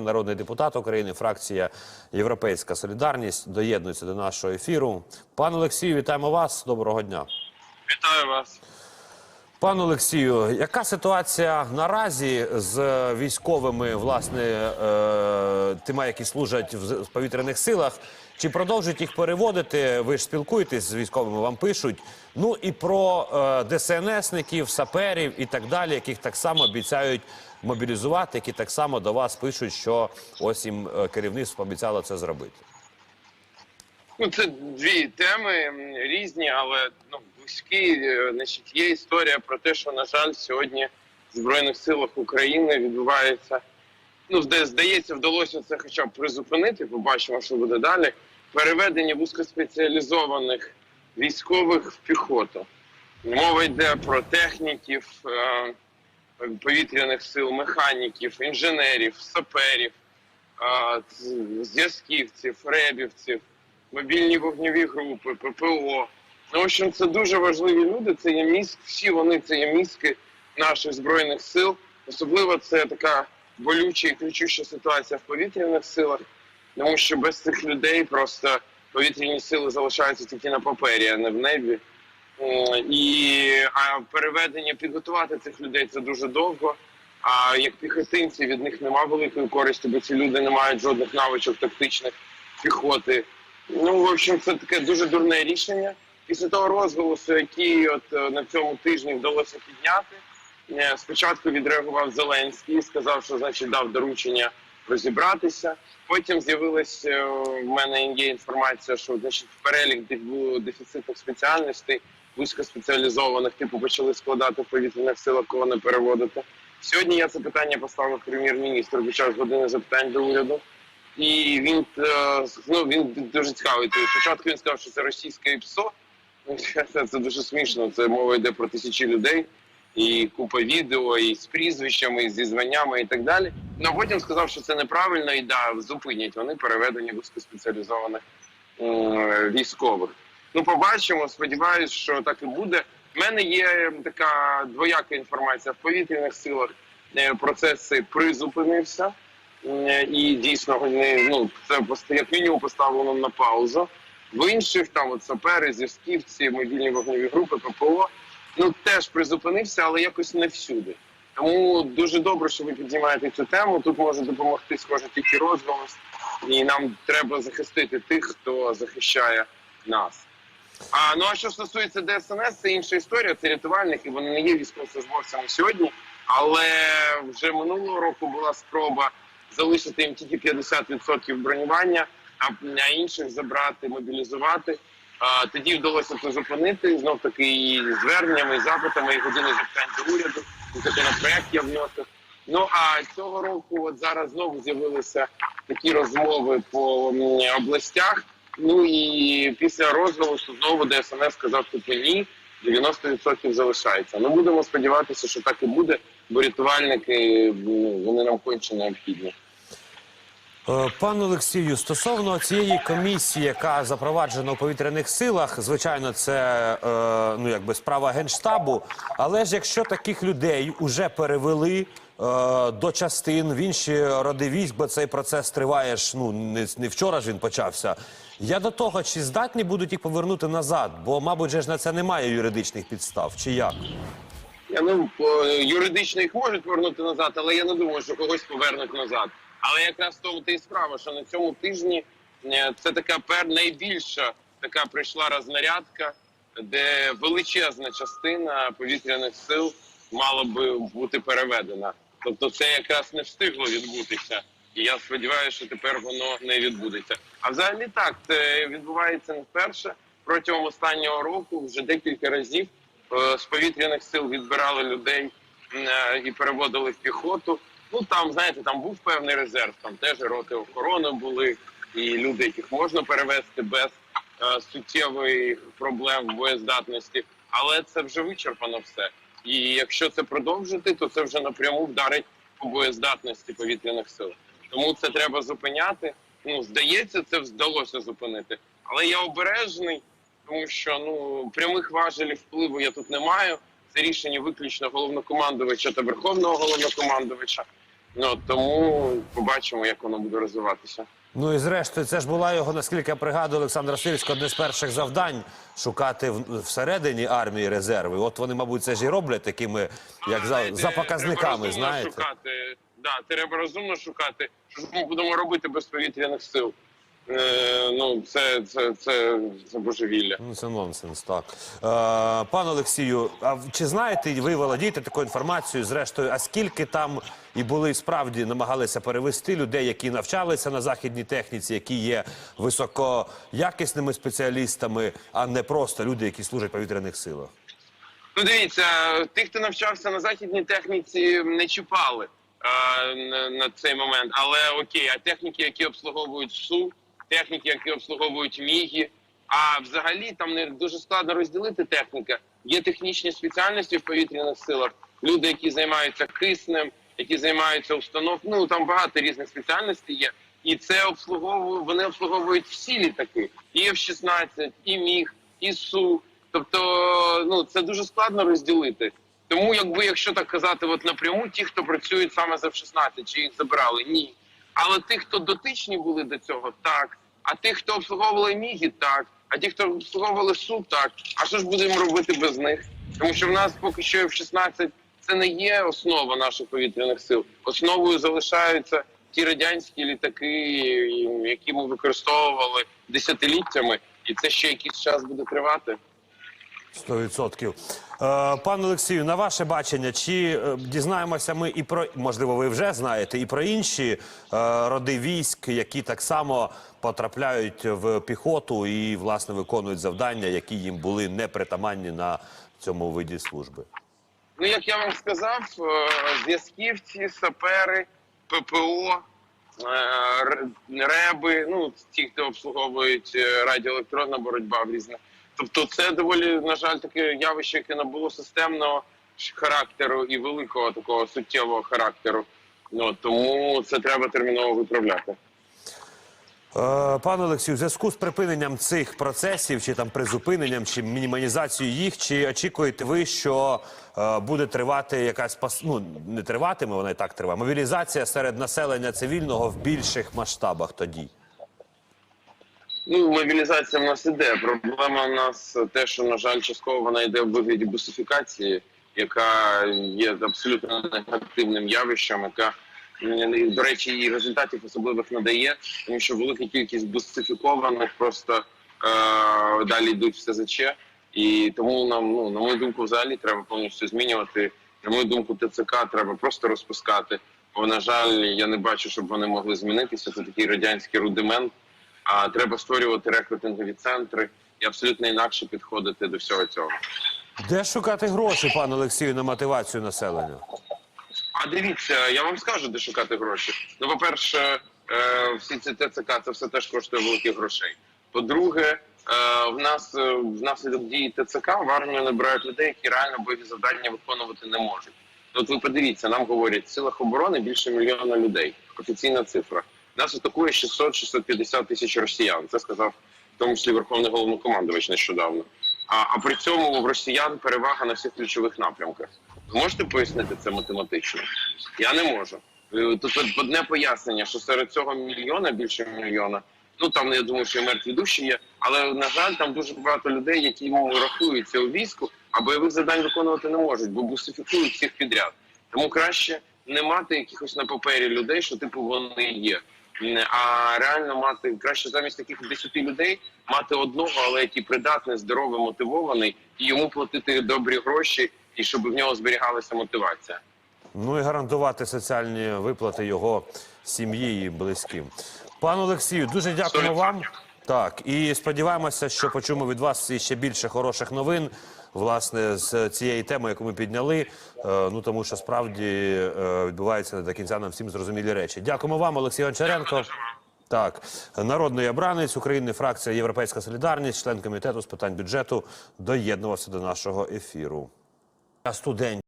Народний депутат України, фракція Європейська Солідарність доєднується до нашого ефіру. Пан Олексію, вітаємо вас. Доброго дня. Вітаю вас. Пан Олексію, яка ситуація наразі з військовими, власне, е, тими, які служать в повітряних силах? Чи продовжують їх переводити? Ви ж спілкуєтесь з військовими, вам пишуть. Ну і про е, ДСНСників, саперів і так далі, яких так само обіцяють мобілізувати, які так само до вас пишуть, що ось їм е, керівництво обіцяло це зробити. Ну, це дві теми різні, але ну, близькі. Е, Значить, є історія про те, що, на жаль, сьогодні в Збройних силах України відбувається. Ну, здається, вдалося це хоча б призупинити. Побачимо, що буде далі. Переведення вузькоспеціалізованих військових в піхоту. Мова йде про техніків, е, повітряних сил, механіків, інженерів, саперів, е, зв'язківців, ребівців, мобільні вогневі групи, ППО. Ну, в общем, це дуже важливі люди. Це є мізк, всі вони це є мізки наших збройних сил. Особливо це така болюча і кричуща ситуація в повітряних силах, тому що без цих людей просто повітряні сили залишаються тільки на папері, а не в небі. І а переведення підготувати цих людей це дуже довго. А як піхотинці від них нема великої користі, бо ці люди не мають жодних навичок тактичних піхоти. Ну, в общем, це таке дуже дурне рішення. Після того розголосу, який от е, на цьому тижні вдалося підняти, е, спочатку відреагував Зеленський, сказав, що значить дав доручення розібратися. Потім з'явилась е, в мене є інформація, що значить в перелік дефіцитних спеціальностей, вузькоспеціалізованих, типу почали складати в повітряних силах, кого не переводити. Сьогодні я це питання поставив прем'єр-міністру під час години запитань до уряду. І він ну, він дуже цікавий. Тобто Спочатку він сказав, що це російське ІПСО. Це, дуже смішно. Це мова йде про тисячі людей, і купа відео, і з прізвищами, і зі званнями, і так далі. Ну а потім сказав, що це неправильно, і да, зупинять вони переведення вузькоспеціалізованих м, військових. Ну, побачимо. Сподіваюсь, що так і буде. У мене є така двояка інформація в повітряних силах. е, Процес цей призупинився. Е, і дійсно вони ну це як мінімум поставлено на паузу. В інших там от сапери, зв'язківці, мобільні вогневі групи, ППО ну теж призупинився, але якось не всюди. Тому дуже добре, що ви піднімаєте цю тему. Тут може допомогти схоже тільки розголос, і нам треба захистити тих, хто захищає нас. А ну а що стосується ДСНС, це інша історія. Це рятувальники. Вони не є військовослужбовцями сьогодні, але вже минулого року була спроба залишити їм тільки 50% бронювання, а, інших забрати, мобілізувати. Тоді вдалося це зупинити знов таки і зверненнями, і запитами, і години запитань до уряду. І законопроект я вносив. Ну а цього року, от зараз знову з'явилися такі розмови по областях. Ну і після розголосу знову ДСНС сказав, що ні, 90% залишається. Ну будемо сподіватися, що так і буде, бо рятувальники вони нам конче необхідні. Е, Пан Олексію, стосовно цієї комісії, яка запроваджена у повітряних силах, звичайно, це е, ну якби справа генштабу. Але ж якщо таких людей уже перевели е, до частин в інші роди військ, бо цей процес триває ж ну не, не вчора ж він почався. Я до того, чи здатні будуть їх повернути назад? Бо, мабуть, ж на це немає юридичних підстав, чи як? Я ну юридично їх можуть повернути назад, але я не думаю, що когось повернуть назад. Але якраз тому та й справа, що на цьому тижні е, це така пер найбільша така прийшла рознарядка, де величезна частина повітряних сил мала би бути переведена. Тобто, це якраз не встигло відбутися. І я сподіваюся, що тепер воно не відбудеться. А взагалі так це відбувається не вперше. Протягом останнього року вже декілька разів е, з повітряних сил відбирали людей е, і переводили в піхоту. Ну там, знаєте, там був певний резерв, там теж роти охорони були, і люди, яких можна перевести без е, суттєвих проблем боєздатності. Але це вже вичерпано все. І якщо це продовжити, то це вже напряму вдарить по боєздатності повітряних сил. Тому це треба зупиняти. Ну, здається, це вдалося зупинити. Але я обережний, тому що ну прямих важелів впливу я тут не маю. Це рішення виключно головнокомандувача та верховного головнокомандувача. Ну тому побачимо, як воно буде розвиватися. Ну і зрештою, це ж була його, наскільки я пригадую, Олександра Сильська, одне з перших завдань шукати в- всередині армії резерви. От вони, мабуть, це ж і роблять такими, як за, за показниками, знаєте. Шукати. Да, треба розумно шукати. Що ж ми будемо робити без повітряних сил? Е, ну, це, це, це, це божевілля. Ну, це нонсенс, так. Е, пане Олексію, а в- чи знаєте, ви володієте такою інформацією, зрештою, а скільки там і були справді намагалися перевести людей, які навчалися на західній техніці, які є високоякісними спеціалістами, а не просто люди, які служать в повітряних силах? Ну, дивіться, тих, хто навчався на західній техніці, не чіпали е, на, на цей момент. Але окей, а техніки, які обслуговують СУ, техніки, які обслуговують міги. А взагалі там не дуже складно розділити техніка. Є технічні спеціальності в повітряних силах, люди, які займаються киснем, які займаються установкою. Ну там багато різних спеціальностей є. І це обслуговує, вони обслуговують всі літаки: і F-16, і Міг, і Су. Тобто, ну це дуже складно розділити. Тому, якби якщо так казати, от напряму, ті, хто працюють саме з F-16, чи їх забрали, ні. Але тих, хто дотичні були до цього, так. А тих, хто обслуговували мігі, так. А ті, хто обслуговували суд, так. А що ж будемо робити без них? Тому що в нас поки що F-16 це не є основа наших повітряних сил. Основою залишаються ті радянські літаки, які ми використовували десятиліттями, і це ще якийсь час буде тривати. Сто відсотків. Е, Пане Олексію, на ваше бачення, чи е, дізнаємося ми і про можливо, ви вже знаєте, і про інші е, роди військ, які так само потрапляють в піхоту і власне виконують завдання, які їм були непритаманні на цьому виді служби. Ну, як я вам сказав, зв'язківці, сапери, ППО, реби, ну ті, хто обслуговують радіоелектронна боротьба в різних. Тобто, це доволі, на жаль, таке явище, яке набуло системного характеру і великого такого суттєвого характеру. Ну тому це треба терміново виправляти. Е, Пане Олексію, в зв'язку з припиненням цих процесів, чи там призупиненням, чи мінімалізацією їх, чи очікуєте ви, що е, буде тривати якась ну не триватиме, вона і так триває. Мобілізація серед населення цивільного в більших масштабах тоді? Ну, мобілізація в нас іде. Проблема в нас те, що, на жаль, частково вона йде в вигляді бусифікації, яка є абсолютно негативним явищем, яка, до речі, і результатів особливих не дає, тому що велика кількість бусифікованих просто е- далі йдуть в СЗЧ. І тому нам, ну, на мою думку, взагалі треба повністю змінювати. На мою думку, ТЦК треба просто розпускати. Бо, на жаль, я не бачу, щоб вони могли змінитися. Це такий радянський рудимент. А треба створювати рекрутингові центри і абсолютно інакше підходити до всього цього. Де шукати гроші, пане Олексію, на мотивацію населення? А дивіться, я вам скажу, де шукати гроші. Ну, по-перше, е, всі ці ТЦК це все теж коштує великих грошей. По-друге, е, в нас е, внаслідок дії ТЦК в армію набирають людей, які реально бойові завдання виконувати не можуть. Ну, От ви подивіться, нам говорять, в силах оборони більше мільйона людей. Офіційна цифра. Нас атакує 600-650 тисяч росіян. Це сказав в тому числі Верховний головнокомандувач нещодавно. А, а при цьому в росіян перевага на всіх ключових напрямках. Ви можете пояснити це математично? Я не можу. Е, Тут одне пояснення, що серед цього мільйона, більше мільйона, ну там я думаю, що мертві душі є, але на жаль, там дуже багато людей, які йому рахуються у війську, а бойових завдань виконувати не можуть, бо бусифікують всіх підряд. Тому краще не мати якихось на папері людей, що типу вони є. А реально мати краще замість таких 10 людей мати одного, але який придатний, здоровий, мотивований, і йому платити добрі гроші, і щоб в нього зберігалася мотивація. Ну і гарантувати соціальні виплати його сім'ї і близьким. Пан Олексію, дуже дякуємо вам. Так, і сподіваємося, що почуємо від вас ще більше хороших новин. Власне, з цієї теми, яку ми підняли, Е, ну тому що справді е, відбуваються до кінця нам всім зрозумілі речі. Дякуємо вам, Олексій Гончаренко. Так, народний обранець України, фракція Європейська Солідарність, член комітету з питань бюджету, доєднувався до нашого ефіру. Студент.